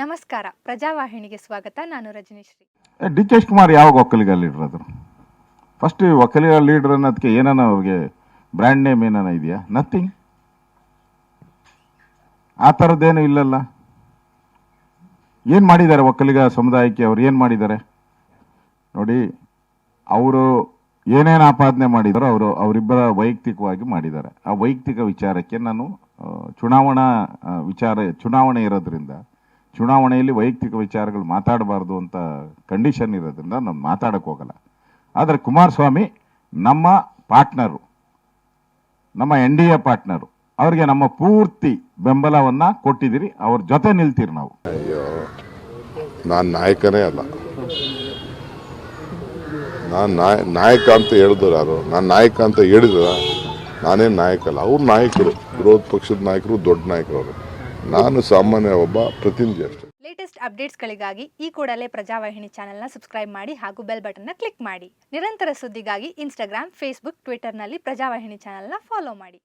ನಮಸ್ಕಾರ. ಪ್ರಜಾವಾಹಿನಿಗೆ ಸ್ವಾಗತ. ನಾನು ರಜನೀಶ್ರೀ. ಡಿ ಕೆ ಶಿವಕುಮಾರ್ ಯಾವಾಗ ಒಕ್ಕಲಿಗ ಲೀಡರ್ ಅದ್ರು ಫಸ್ಟ್ ಒಕ್ಕಲಿಗ ಲೀಡರ್ ಅನ್ನೋದಕ್ಕೆ ಏನಾನ ಅವ್ರಿಗೆ ಬ್ರ್ಯಾಂಡ್ ನೇಮ್ ಏನಾನ ಇದೆಯಾ? ನಥಿಂಗ್ ಆ ಥರದ್ದೇನು ಇಲ್ಲಲ್ಲ. ಏನು ಮಾಡಿದ್ದಾರೆ ಒಕ್ಕಲಿಗ ಸಮುದಾಯಕ್ಕೆ ಅವ್ರು? ಏನು ಮಾಡಿದ್ದಾರೆ? ನೋಡಿ, ಅವರು ಏನೇನು ಆಪಾದನೆ ಮಾಡಿದಾರೋ ಅವರು ಅವರಿಬ್ಬರ ವೈಯಕ್ತಿಕವಾಗಿ ಮಾಡಿದ್ದಾರೆ. ಆ ವೈಯಕ್ತಿಕ ವಿಚಾರಕ್ಕೆ ನಾನು ಚುನಾವಣಾ ವಿಚಾರ, ಚುನಾವಣೆ ಇರೋದ್ರಿಂದ ಚುನಾವಣೆಯಲ್ಲಿ ವೈಯಕ್ತಿಕ ವಿಚಾರಗಳು ಮಾತಾಡಬಾರ್ದು ಅಂತ ಕಂಡೀಷನ್ ಇರೋದ್ರಿಂದ ನಾನು ಮಾತಾಡಕ್ಕೆ ಹೋಗಲ್ಲ. ಆದರೆ ಕುಮಾರಸ್ವಾಮಿ ನಮ್ಮ ಪಾರ್ಟ್ನರು ನಮ್ಮ ಎನ್ ಡಿ ಎ ಪಾರ್ಟ್ನರು ಅವರಿಗೆ ನಮ್ಮ ಪೂರ್ತಿ ಬೆಂಬಲವನ್ನು ಕೊಟ್ಟಿದ್ದೀರಿ, ಅವ್ರ ಜೊತೆ ನಿಲ್ತೀರಿ ನಾವು. ಅಯ್ಯೋ, ನಾನು ನಾಯಕನೇ ಅಲ್ಲ. ನಾನು ನಾಯ, ನಾಯಕ ಅಂತ ಹೇಳಿದ್ರು ಯಾರು? ನಾನು ನಾಯಕ ಅಂತ ಹೇಳಿದ್ರ ನಾನೇನು ನಾಯಕ ಅಲ್ಲ ಅವ್ರು ನಾಯಕರು, ವಿರೋಧ ಪಕ್ಷದ ನಾಯಕರು ದೊಡ್ಡ ನಾಯಕರು ಅವರು. ನಾನು ಸಾಮಾನ್ಯ ಒಬ್ಬ ಪ್ರತಿನಿಧಿ ಅಷ್ಟೇ. ಲೇಟೆಸ್ಟ್ ಅಪ್ಡೇಟ್ಸ್ಗಳಿಗಾಗಿ ಈ ಕೂಡಲೇ ಪ್ರಜಾವಾಹಿನಿ ಚಾನೆಲ್ನ ಸಬ್ಸ್ಕ್ರೈಬ್ ಮಾಡಿ ಹಾಗೂ ಬೆಲ್ ಬಟನ್ನ ಕ್ಲಿಕ್ ಮಾಡಿ. ನಿರಂತರ ಸುದ್ದಿಗಾಗಿ ಇನ್ಸ್ಟಾಗ್ರಾಮ್ ಫೇಸ್ಬುಕ್ ಟ್ವಿಟರ್ನಲ್ಲಿ ಪ್ರಜಾವಾಹಿನಿ ಚಾನೆಲ್ನ ಫಾಲೋ ಮಾಡಿ.